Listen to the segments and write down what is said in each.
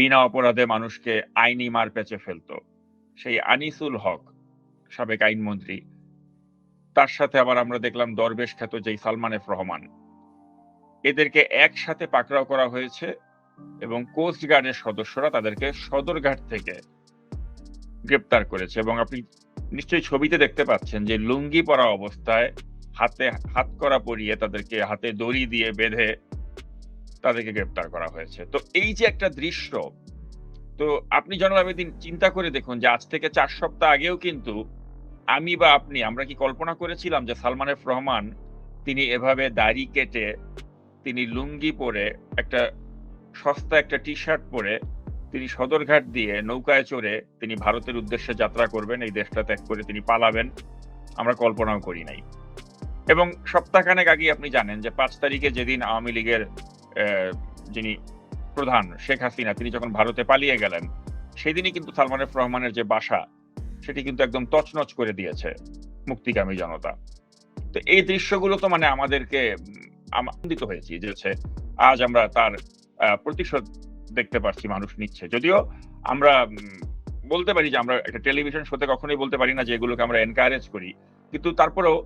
বিনা অপরাধে মানুষকে আইনি মার পেঁচে ফেলতো। সেই আনিসুল হক, সাবেক আইনমন্ত্রী, তার সাথে আবার আমরা দেখলাম দরবেশ খ্যাত যেই সালমান এফ রহমান। এদেরকে একসাথে পাকড়াও করা হয়েছে এবং কোস্ট গার্ডের সদস্যরা তাদেরকে সদরঘাট থেকে গ্রেপ্তার করেছে। এবং আপনি নিশ্চয়ই ছবিতে দেখতে পাচ্ছেন যে লুঙ্গি পরা অবস্থায় হাতে, হাত করা পরিয়ে তাদেরকে হাতে দড়ি দিয়ে বেঁধে তাদেরকে গ্রেপ্তার করা হয়েছে। তো এই যে একটা দৃশ্য, তো আপনি জনাব আবেদিন চিন্তা করে দেখুন যে আজ থেকে চার সপ্তাহ আগেও কিন্তু আমি বা আপনি, আমরা কি কল্পনা করেছিলাম যে সালমান এফ রহমান তিনি এভাবে দাড়ি কেটে, তিনি লুঙ্গি পরে, একটা সস্তা একটা টি শার্ট পরে, তিনি সদরঘাট দিয়ে নৌকায় চড়ে তিনি ভারতের উদ্দেশ্যে যাত্রা করবেন, এই দেশটা ত্যাগ করে তিনি পালাবেন, আমরা কল্পনাও করি নাই। এবং সপ্তাহখানেক আগে আপনি জানেন যে পাঁচ তারিখে যেদিন আওয়ামী লীগের যিনি প্রধান শেখ হাসিনা, তিনি যখন ভারতে পালিয়ে গেলেন, সেদিনই কিন্তু সালমান এফ রহমানের যে বাসা, সেটি কিন্তু একদম তছনছ করে দিয়েছে মুক্তিকামী জনতা। তো এই দৃশ্যগুলো তো মানে আমাদেরকে আনন্দিত হয়েছি যে আজ আমরা তার প্রতিশোধ দেখতে পাচ্ছি মানুষ নিচ্ছে। যদিও আমরা বলতে পারি যে আমরা একটা টেলিভিশন শোতে কখনোই বলতে পারি না যে এগুলোকে আমরা এনকারেজ করি। কিন্তু তারপরেও,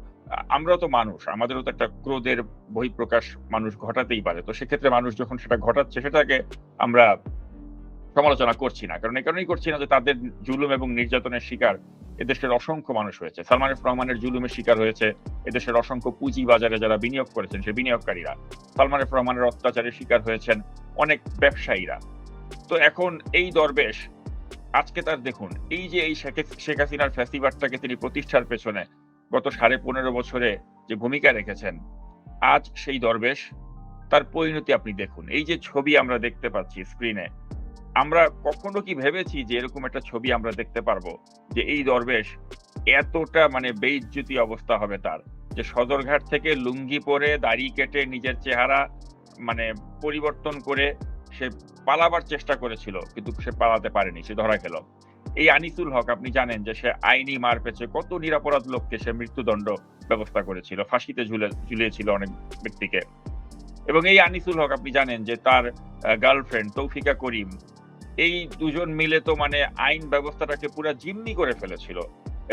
আমরাও তো মানুষ, আমাদেরও তো একটা ক্রোধের বহিঃপ্রকাশ মানুষ ঘটাতেই পারে। তো সেক্ষেত্রে মানুষ যখন সেটা ঘটাচ্ছে, সেটাকে আমরা সমালোচনা করছি না। কারণ এই কারণেই করছি না যে তাদের জুলুম এবং নির্যাতনের শিকার এদেশের অসংখ্য মানুষ হয়েছে। সালমান রহমানের জুলুমের শিকার হয়েছে এদেশের অসংখ্য পুঁজি বাজারে যারা বিনিয়োগ করেছেন, সে বিনিয়োগকারীরা। সালমান রহমানের অত্যাচারের শিকার হয়েছেন অনেক ব্যবসায়ীরা। তো এখন এই দরবেশ, আজকে তার দেখুন, এই যে এই শেখ- হাসিনার ফ্যাসিবাদটাকে তিনি প্রতিষ্ঠার পেছনে গত সাড়ে পনেরো বছরে যে ভূমিকা রেখেছেন, আজ সেই দরবেশ, তার পরিণতি আপনি দেখুন। এই যে ছবি আমরা দেখতে পাচ্ছি স্ক্রিনে আমরা কখনো কি ভেবেছি যে এরকম একটা ছবি আমরা দেখতে পারব, যে এই দরবেশ এতটা মানে বেইজ্জতি অবস্থা হবে তার? যে সদরঘাট থেকে লুঙ্গি পরে দাড়ি কেটে নিজের চেহারা মানে পরিবর্তন করে সে পালাবার চেষ্টা করেছিল, কিন্তু সে পালাতে পারেনি, সে ধরা খেল। এই আনিসুল হক, আপনি জানেন যে সে আইনি মার পেছে কত নিরাপরাধ লোককে সে মৃত্যুদণ্ড ব্যবস্থা করেছিল, ফাঁসিতে ঝুলে ঝুলিয়েছিল অনেক ব্যক্তিকে। এবং এই আনিসুল হক, আপনি জানেন যে তার গার্লফ্রেন্ড তৌফিকা করিম, এই দুজন মিলে তো মানে আইন ব্যবস্থাটাকে পুরো জিম্মি করে ফেলেছিল।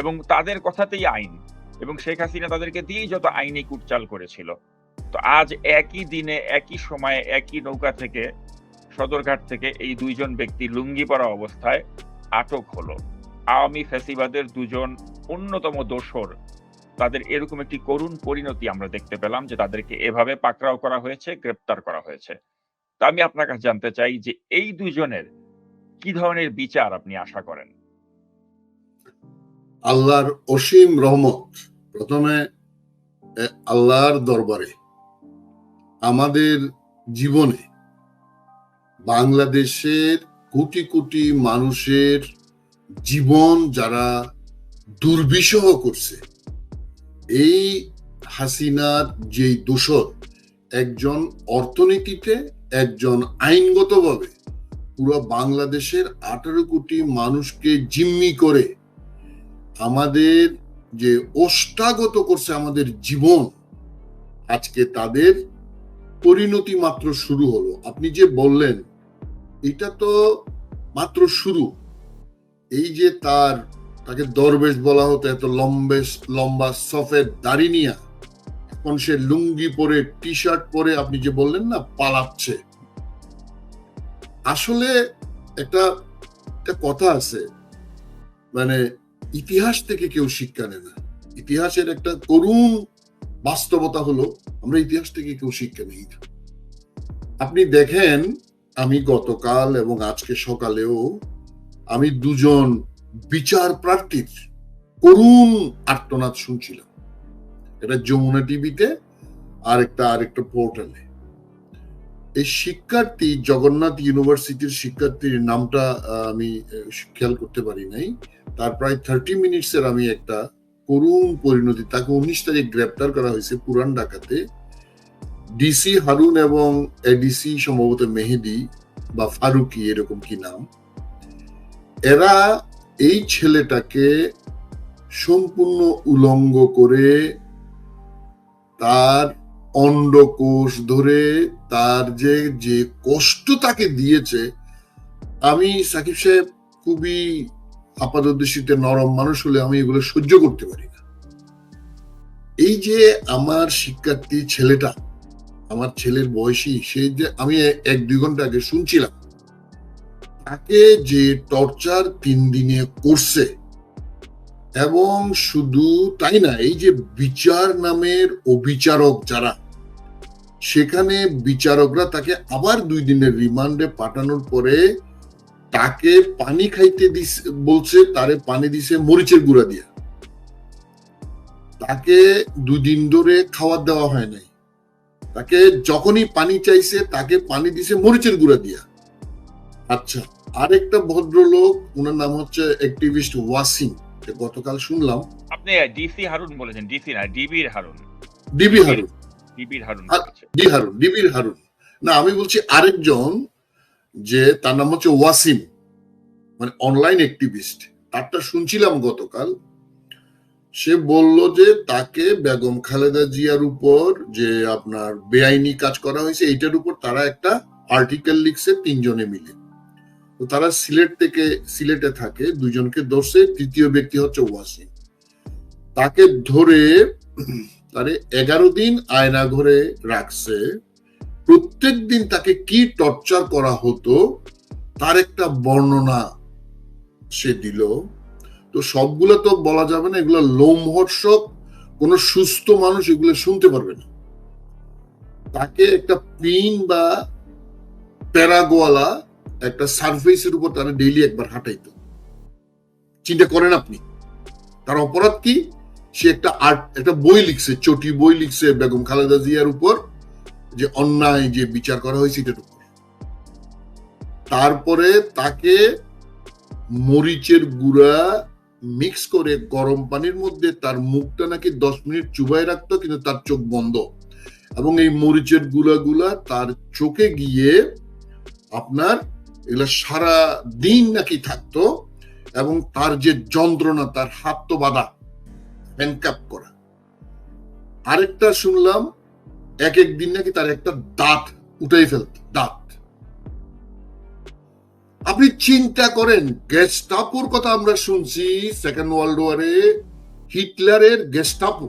এবং তাদের কথাতেই আইন, এবং শেখ হাসিনা তাদেরকে দিয়েই যত আইনি কুটচাল করেছিল। তো আজ একই দিনে, একই সময়ে, একই নৌকা থেকে, সদরঘাট থেকে এই দুইজন ব্যক্তি লুঙ্গি পরা অবস্থায় আটক হলো। আওয়ামী ফ্যাসিবাদের দুজন অন্যতম দোষর তাদের এরকম একটি করুণ পরিণতি আমরা দেখতে পেলাম যে তাদেরকে এভাবে পাকড়াও করা হয়েছে, গ্রেপ্তার করা হয়েছে। তা আমি আপনার কাছে জানতে চাই যে এই দুজনের কি ধরনের বিচার আপনি আশা করেন? আল্লাহর অসীম রহমত। প্রথমে আল্লাহর দরবারে আমাদের জীবনে বাংলাদেশের কোটি কোটি মানুষের জীবন যারা দুর্বিষহ করছে। এই হাসিনার যেই দোষর, একজন অর্থনীতিতে, একজন আইনগতভাবে পুরো বাংলাদেশের আঠারো কোটি মানুষকে জিম্মি করে আমাদের যে ওষ্ঠাগত করছে আমাদের জীবন, আজকে তাদের পরিণতি মাত্র শুরু হলো। আপনি যে বললেন এটা তো মাত্র শুরু। এই যে তার, তাকে দরবেশ বলা হতো, এত লম্বেশ লম্বা সফেদ দাড়ি নিয়া। এখন সে লুঙ্গি পরে টি শার্ট পরে আপনি যে বললেন না, পালাচ্ছে। আসলে একটা একটা কথা আছে। মানে ইতিহাস থেকে কেউ শিক্ষা নেয় না। ইতিহাসের একটা করুণ বাস্তবতা হলো, আমরা ইতিহাস থেকে কেউ শিক্ষা নেই আপনি দেখেন আমি গতকাল এবং আজকে সকালেও আমি দুজন বিচার প্রার্থীর করুণ আর্তনাদ শুনছিলাম। এটা যমুনা টিভিতে আর একটা আরেকটা পোর্টালে। এই শিক্ষার্থী জগন্নাথ ইউনিভার্সিটির শিক্ষার্থীর নামটা আমি খেয়াল করতে পারি নাই। তার প্রায় থার্টি মিনিটস এর আমি একটা করুণ পরিণতি, তাকে উনিশ তারিখ গ্রেপ্তার করা হয়েছে পুরান ঢাকাতে। ডিসি হারুন এবং এডিসি সম্ভবত মেহেদি বা ফারুকি এরকম কি নাম? এরা এই ছেলেটাকে সম্পূর্ণ উলঙ্গ করে তার অন্ডকোষ ধরে তার যে যে কষ্ট তাকে দিয়েছে, আমি সাকিব সাহেব খুবই আপাতদৃষ্টিতে নরম মানুষ হলে আমি এগুলো সহ্য করতে পারি না। এই যে আমার শিক্ষার্থী ছেলেটা আমার ছেলের বয়সী, সে যে আমি এক দুই ঘণ্টা আগে শুনছিলাম, তাকে যে টর্চার তিন দিনে করছে, এবং শুধু তাই না, এই যে বিচার নামের অবিচারক যারা, সেখানে বিচারকরা তাকে আবার দুই দিনের রিমান্ডে পাঠানোর পরে তাকে পানি খাইতে দিস, বলছে, তারে পানি দিছে মরিচের গুঁড়া দিয়া। তাকে দুদিন ধরে খাবার দেওয়া হয় নাই। তাকে যখনই পানি চাইছে তাকে পানি দিছে মরিচের গুঁড়া দিয়া। আচ্ছা আরেকটা ভদ্রলোক ওনার নাম হচ্ছে অ্যাক্টিভিস্ট ওয়াসিম। গতকাল শুনলাম আপনি ডিসি হারুন বলেছেন ডিসি না ডিবির হারুন। ডিবি হারুন। ডিবির হারুন ডি হারুন ডিবির হারুন। না আমি বলছি আরেকজন যে তার নাম হচ্ছে ওয়াসিম। মানে অনলাইন অ্যাক্টিভিস্ট তারটা শুনছিলাম গতকাল। সে বলল যে তাকে বেগম খালেদা জিয়ার উপর যে আপনার বেআইনি কাজ করা হয়েছে, এইটার উপর তারা একটা আর্টিকেল লিখছে, তিনজনে মিলে। তো তারা সিলেট থেকে, সিলেটে থাকে, দুজনকে ধরছে, তৃতীয় ব্যক্তি হচ্ছে ওয়াসিম। তাকে ধরে তারে এগারো দিন আয়না ঘরে রাখছে। প্রত্যেক দিন তাকে কি টর্চার করা হতো, তার একটা বর্ণনা সে দিল। তো সবগুলো তো বলা যাবে না, এগুলো লোমহর্ষক, কোন সুস্থ মানুষ এগুলো শুনতে পারবে না। তাকে একটা পিন বা প্যারাগোয়ালা একটা সারফেসের উপর তারা ডেইলি একবার হাঁটাইতো। চিন্তা করেন আপনি, তার অপরাধ কি? সে একটা আর্ট, একটা বই লিখছে, চটি বই লিখছে বেগম খালেদা জিয়ার উপর, যে অন্যায় যে বিচার করা হয়েছে এটার উপর। তারপরে তাকে মরিচের গুঁড়া মিক্স করে গরম পানির মধ্যে তার মুখটা নাকি দশ মিনিট চুবাই রাখতো, কিন্তু তার চোখ বন্ধ। এবং এই মরিচেরগুলা তার চোখে গিয়ে আপনার এগুলা সারা দিন নাকি থাকতো, এবং তার যে যন্ত্রণা, তার হাত তো বাঁধা হ্যান্ডকাপ করা। আরেকটা শুনলাম এক এক দিন নাকি তার একটা দাঁত উঠাই ফেলত। আপনি চিন্তা করেন গেস্টাপুর কথা আমরা শুনছি সেকেন্ড ওয়ার্ল্ড ওয়ারে হিটলারের গেস্টাপু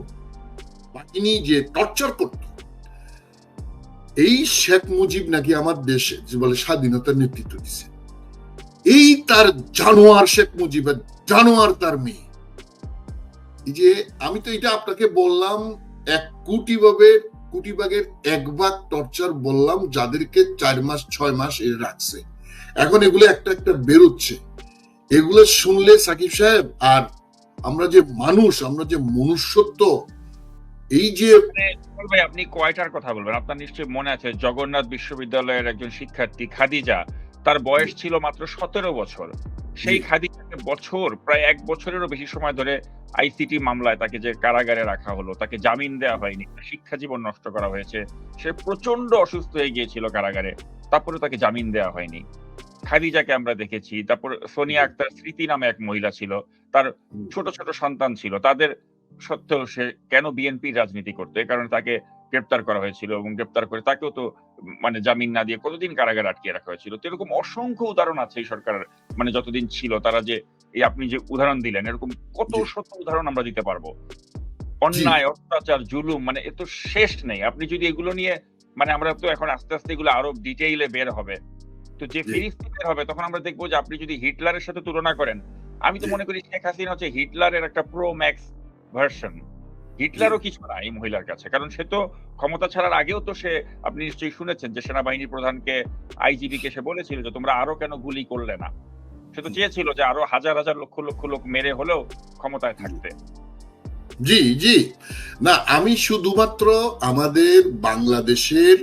বাহিনী যে টর্চার করত। এই শেখ মুজিব নাকি আমার দেশে, যে বলে স্বাধীনতার নেতৃত্ব দিছে। এই তার জানোয়ার শেখ মুজিবের জানোয়ার তার মেয়ে। এই যে আমি তো এটা আপনাকে বললাম, এক কোটি ভাবের কোটি ভাগের এক ভাগ টর্চার বললাম, যাদেরকে চার মাস, ছয় মাস এ রাখছে। এখন এগুলো একটা একটা বেরোচ্ছে। এগুলো শুনলে সাকিব সাহেব আর আমরা যে মানুষ আমরা যে মনুষ্যত্ব এই যে ভাই আপনি কয়টার কথা বলবেন? আপনার নিশ্চয়ই মনে আছে জগন্নাথ বিশ্ববিদ্যালয়ের একজন শিক্ষার্থী খাদিজা তার বয়স ছিল মাত্র সতেরো বছর। সেই। খাদিজাকে বছর প্রায় এক বছরেরও বেশি সময় ধরে আইসিটি মামলায় তাকে যে কারাগারে রাখা হলো তাকে জামিন দেওয়া হয়নি শিক্ষা জীবন নষ্ট করা হয়েছে সে প্রচণ্ড অসুস্থ হয়ে গিয়েছিল কারাগারে। তারপরে তাকে জামিন দেওয়া হয়নি। খাদিজাকে আমরা দেখেছি তারপর সোনিয়া আক্তার স্মৃতি নামে এক মহিলা ছিল তার ছোট ছোট সন্তান ছিল। তাদের সত্ত্বেও সে কেন বিএনপির রাজনীতি করতো? এই কারণে তাকে গ্রেপ্তার করা হয়েছিল এবং গ্রেপ্তার করে তাকেও তো মানে জামিন না দিয়ে কতদিন কারাগারে আটকে রাখা হয়েছিল। তো এরকম অসংখ্য উদাহরণ আছে এই সরকার মানে যতদিন ছিল তারা যে এই আপনি যে উদাহরণ দিলেন এরকম কত। শত উদাহরণ আমরা দিতে পারব। অন্যায় অত্যাচার জুলুম মানে এ তো শেষ নেই। আপনি যদি এগুলো নিয়ে মানে আমরা তো এখন আস্তে আস্তে এগুলো আরও ডিটেইলে বের হবে। তো যে। ফিরিস্তি বের হবে তখন আমরা দেখব যে আপনি যদি হিটলারের সাথে তুলনা করেন আমি তো মনে করি শেখ হাসিনা হচ্ছে হিটলারের একটা প্রো ম্যাক্স ভার্সন হিটলারও কিছু না এই মহিলার কাছে কারণ সে তো ক্ষমতা ছাড়ার আগেও তো সে আপনি নিশ্চয়ই শুনেছেন যে সেনাবাহিনী প্রধানকে আইজিবি কে সে বলেছিল যে তোমরা আরও কেন গুলি করলে না। সে তো চেয়েছিল যে আরও হাজার হাজার লক্ষ লক্ষ লোক মেরে হলেও ক্ষমতায় থাকতে। জি জি। না, আমি শুধুমাত্র আমাদের বাংলাদেশের,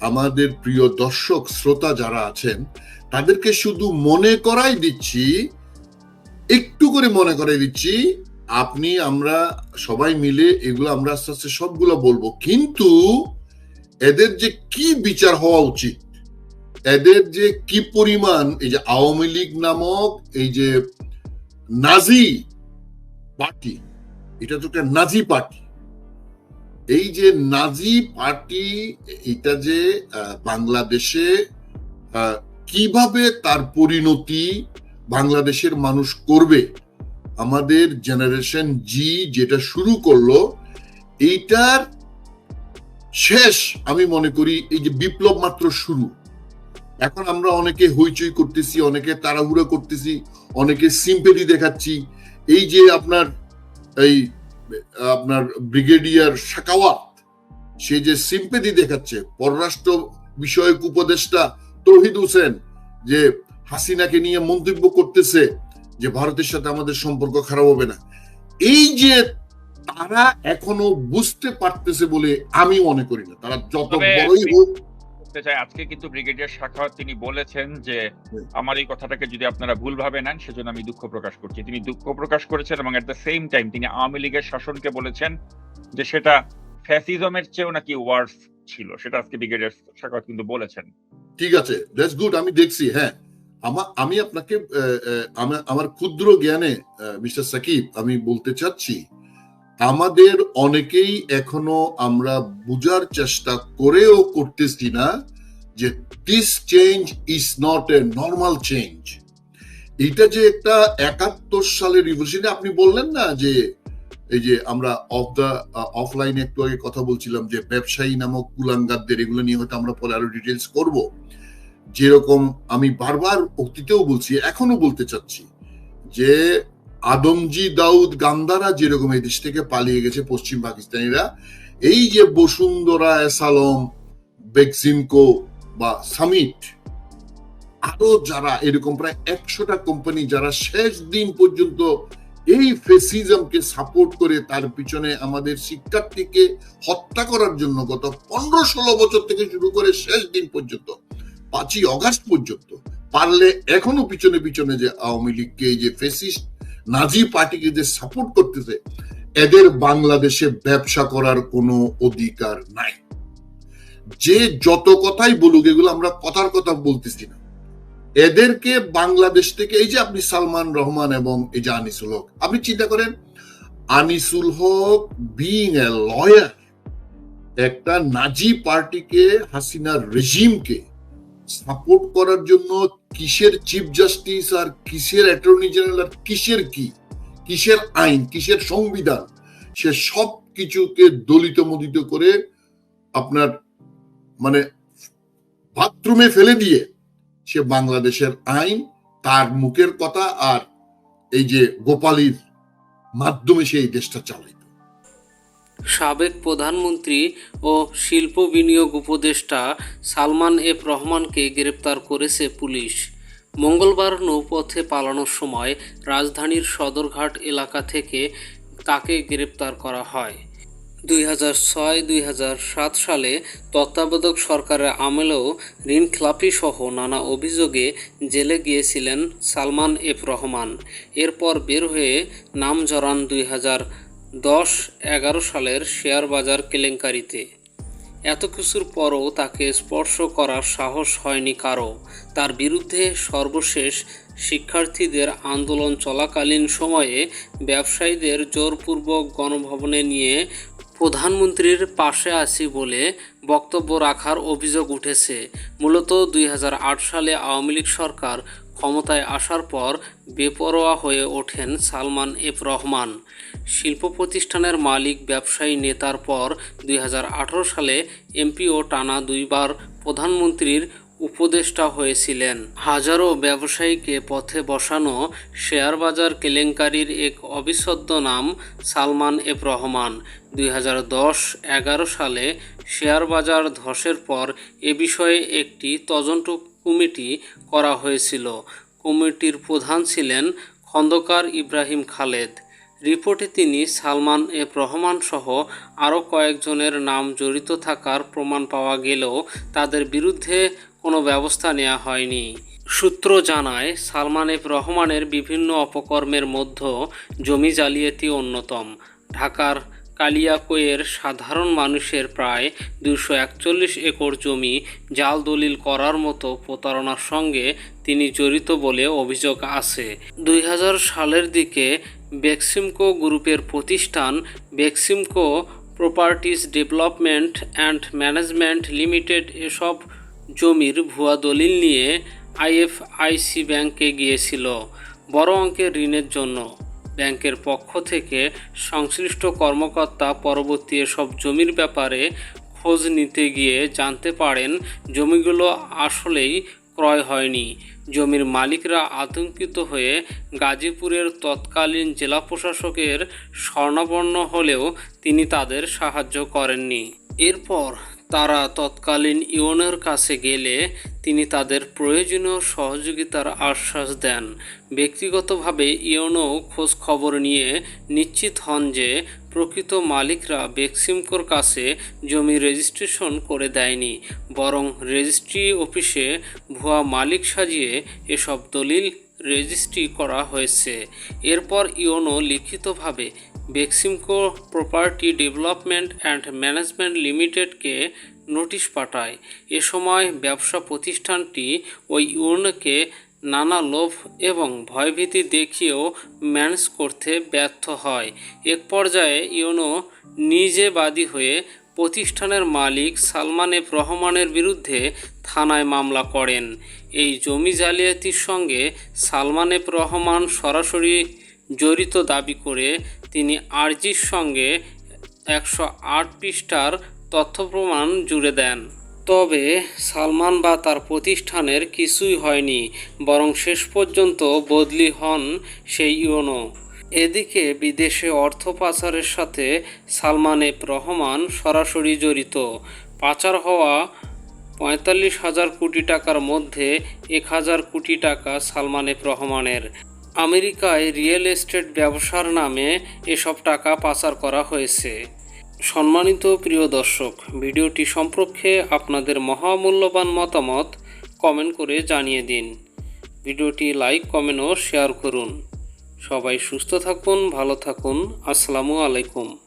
আমাদের প্রিয় দর্শক, শ্রোতা যারা আছেন, তাদেরকে শুধু মনে করাই দিচ্ছি, একটু করে মনে করাই দিচ্ছি, আপনি, আমরা সবাই মিলে এগুলো আমরা আস্তে আস্তে সবগুলো বলব। কিন্তু এদের যে কি বিচার হওয়া উচিত? এদের যে কি পরিমাণ, এই যে আওয়ামী লীগ নামক এই যে নাজি পার্টি এটা তো একটা নাজি পার্টি। এই যে নাজি পার্টি, এটা যে বাংলাদেশে কীভাবে তার পরিণতি বাংলাদেশের মানুষ করবে? আমাদের জেনারেশন জি যেটা শুরু করল, এইটার শেষ আমি মনে করি এই যে বিপ্লব মাত্র শুরু। এখন আমরা অনেকে হইচই করতেছি, অনেকে তাড়াহুড়া করতেছি, অনেকে সিম্পেলি দেখাচ্ছি। এই যে আপনার এই আপনার ব্রিগেডিয়ার শাকাওয়াত সে যে সিম্পেথি দেখাচ্ছে পররাষ্ট্র বিষয়ক উপদেষ্টা তৌহিদ হোসেন যে হাসিনাকে নিয়ে মন্তব্য করতেছে যে ভারতের সাথে আমাদের সম্পর্ক খারাপ হবে না। এই যে তারা এখনও বুঝতে পারতেছে বলে আমি মনে করি না। তারা যত বড়ই হোক করতে চাই আজকে কিন্তু ব্রিগেডিয়ার শাখাওয়াত তিনি বলেছেন যে আমার এই কথাটাকে যদি আপনারা ভুলভাবে নেন সেজন্য আমি দুঃখ প্রকাশ করছি। তিনি দুঃখ প্রকাশ করেছেন এবং এট দ্য সেম টাইম তিনি আওয়ামী লীগের শাসনকে বলেছেন যে সেটা ফ্যাসিজমের চেয়েও নাকি ওয়ার্স ছিল। সেটা আজকে ব্রিগেডিয়ার শাখা কিন্তু বলেছেন। ঠিক আছে দ্যাটস গুড আমি দেখছি হ্যাঁ। আমার আমি আপনাকে আমার ক্ষুদ্র জ্ঞানে মিস্টার সাকিব আমি বলতে চাচ্ছি আমাদের অনেকেই এখনও আমরা বুঝার চেষ্টা করেও করতেছি না যে this change is not a normal change এটা যে একটা একাত্তর সালের রিভলিউশন আপনি বললেন না যে এই যে আমরা অফ দা অফলাইনে একটু আগে কথা বলছিলাম যে ব্যবসায়ী নামক কুলাঙ্গারদের এগুলো নিয়ে হয়তো আমরা পরে আরও ডিটেলস করব। যেরকম আমি বারবার অতীতেও বলছি, এখনও বলতে চাচ্ছি যে আদমজি দাউদ গান্ধারা যেরকম এই দেশ থেকে পালিয়ে গেছে পশ্চিম পাকিস্তানিরা, এই যে বসুন্ধরা এসালম, বেক্সিমকো বা সামিট, আরও যারা এরকম প্রায় একশোটা কোম্পানি যারা শেষ দিন পর্যন্ত এই ফেসিজমকে সাপোর্ট করে তার পিছনে আমাদের শিক্ষার্থীকে হত্যা করার জন্য গত পনেরো ষোলো বছর থেকে শুরু করে শেষ দিন পর্যন্ত, পাঁচই অগাস্ট পর্যন্ত, পারলে এখনও পিছনে পিছনে যে আওয়ামী লীগকে এই যে ফেসিস্ট নাজি পার্টিকে যে সাপোর্ট করতেছে, এদের বাংলাদেশে ব্যবসা করার কোনো অধিকার নাই। যে যত কথাই বলুক, এগুলো আমরা কথার কথা বলতেছি না। এদেরকে বাংলাদেশ থেকে, এই যে আপনি সালমান রহমান এবং এই যে আনিসুল হক, আপনি চিন্তা করেন, Anisul Haq being a lawyer একটা নাজি পার্টিকে, হাসিনার রেজিমকে সাপোর্ট করার জন্য কিসের চিফ জাস্টিস আর কিসের অ্যাটর্নি জেনারেল আর কিসের কি? কিসের আইন, কিসের সংবিধান? সে সব কিছুকে দলিত মদিত করে আপনার মানে বাথরুমে ফেলে দিয়ে সে বাংলাদেশের আইন, তার মুখের কথা আর এই যে গোপালীর মাধ্যমে সে এই দেশটা চালাইত সাবেক প্রধানমন্ত্রী ও শিল্প বিনিয়োগ উপদেষ্টা সালমান এফ রহমানকে গ্রেপ্তার করেছে পুলিশ। মঙ্গলবার নৌপথে পালানোর সময় রাজধানীর সদরঘাট এলাকা থেকে তাকে গ্রেপ্তার করা হয়। দুই হাজার ছয় দুই হাজার সাত সালে তত্ত্বাবধায়ক সরকারের আমলেও ঋণ খেলাপি সহ নানা অভিযোগে জেলে গিয়েছিলেন সালমান এফ রহমান। এরপর বের হয়ে নাম জড়ান দুই হাজার দশ এগারো সালের শেয়ার বাজার কেলেঙ্কারিতে। এত কিছুর পরও তাকে স্পর্শ করার সাহস হয়নি কারও তার বিরুদ্ধে সর্বশেষ শিক্ষার্থীদের আন্দোলন চলাকালীন সময়ে ব্যবসায়ীদের জোরপূর্বক গণভবনে নিয়ে প্রধানমন্ত্রীর পাশে আছি বলে বক্তব্য রাখার অভিযোগ উঠেছে। মূলত দুই হাজার আট সালে আওয়ামী লীগ সরকার ক্ষমতায় আসার পর বেপরোয়া হয়ে ওঠেন সালমান এফ রহমান। শিল্প প্রতিষ্ঠানের মালিক, ব্যবসায়ী, নেতার পর দুই হাজার আঠারো সালে এমপিও টানা দুইবার প্রধানমন্ত্রীর উপদেষ্টা হয়েছিলেন। হাজারো ব্যবসায়ীকে পথে বসানো শেয়ার বাজার কেলেঙ্কারির এক অবিচ্ছেদ্য নাম সালমান এফ রহমান। দুই সালে শেয়ার বাজার ধসের পর এ বিষয়ে একটি তদন্ত কমিটি করা হয়েছিল। কমিটির প্রধান ছিলেন খন্দকার ইব্রাহিম খালেদ। রিপোর্টে তিনি সালমান এফ রহমান সহ আরও কয়েকজনের নাম জড়িত থাকার প্রমাণ পাওয়া গেলেও তাদের বিরুদ্ধে কোনো ব্যবস্থা নেওয়া হয়নি। সূত্র জানায়, সালমান এফ রহমানের বিভিন্ন অপকর্মের মধ্যে জমি জালিয়াতি অন্যতম। ঢাকার কালিয়াকোয়ের সাধারণ মানুষের প্রায় দুশো একচল্লিশ একর জমি জাল দলিল করার মতো প্রতারণার সঙ্গে তিনি জড়িত বলে অভিযোগ আছে। দুই হাজার সালের দিকে বেক্সিমকো গ্রুপের প্রতিষ্ঠান Beximco properties development and management limited এসব জমির ভুয়া দলিল নিয়ে আইএফআইসি ব্যাংকে গিয়েছিল বড় অঙ্কের ঋণের জন্য। ব্যাংকের পক্ষ থেকে সংশ্লিষ্ট কর্মকর্তা পরবর্তী এসব জমির ব্যাপারে খোঁজ নিতে গিয়ে জানতে পারেন জমিগুলো আসলেই ক্রয় হয়নি। জমির মালিকরা আতঙ্কিত হয়ে গাজীপুরের তৎকালীন জেলা প্রশাসকের স্বর্ণাপন্ন হলেও তিনি তাদের সাহায্য করেননি। এরপর তারা তৎকালীন ইউনের কাছে গেলে তিনি তাদের প্রয়োজনীয় সহযোগিতার আশ্বাস দেন। ব্যক্তিগতভাবে ইউনো খোঁজ খবর নিয়ে নিশ্চিত হন যে প্রকৃত মালিকরা বেক্সিমকোর কাছে জমি রেজিস্ট্রেশন করে দেয়নি, বরং রেজিস্ট্রি অফিসে ভুয়া মালিক সাজিয়ে এসব দলিল রেজিস্ট্রি করা হয়েছে। এরপর ইওনো লিখিতভাবে Beximco property development and management লিমিটেডকে notice পাঠায়। এ সময় ব্যবসা প্রতিষ্ঠানটি ওই ইউনোকে নানা লোভ এবং ভয়ভীতি দেখিয়েও ম্যানেজ করতে ব্যর্থ হয়। এক পর্যায়ে ইউনো নিজে বাদী হয়ে প্রতিষ্ঠানের মালিক সালমান এফ রহমানের বিরুদ্ধে থানায় মামলা করেন। এই জমি জালিয়াতির সঙ্গে সালমান এফ রহমান সরাসরি জড়িত দাবি করে তিনি আরজির সঙ্গে একশো আট পৃষ্ঠার তথ্য প্রমাণ জুড়ে দেন। তবে সালমান বা তার প্রতিষ্ঠানের কিছুই হয়নি, বরং শেষ পর্যন্ত বদলি হন সেই ইউনো। এদিকে বিদেশে অর্থ পাচারের সাথে সালমান এফ রহমান সরাসরি জড়িত। পাচার হওয়া পঁয়তাল্লিশ হাজার কোটি টাকার মধ্যে এক হাজার কোটি টাকা সালমান রহমানের। আমেরিকায় রিয়েল এস্টেট ব্যবসার নামে এসব টাকা পাচার করা হয়েছে। সম্মানিত প্রিয় দর্শক, ভিডিওটি সম্পর্কে আপনাদের মহামূল্যবান মতামত কমেন্ট করে জানিয়ে দিন। ভিডিওটি লাইক, কমেন্ট ও শেয়ার করুন। সবাই সুস্থ থাকুন, ভালো থাকুন। আসসালামু আলাইকুম।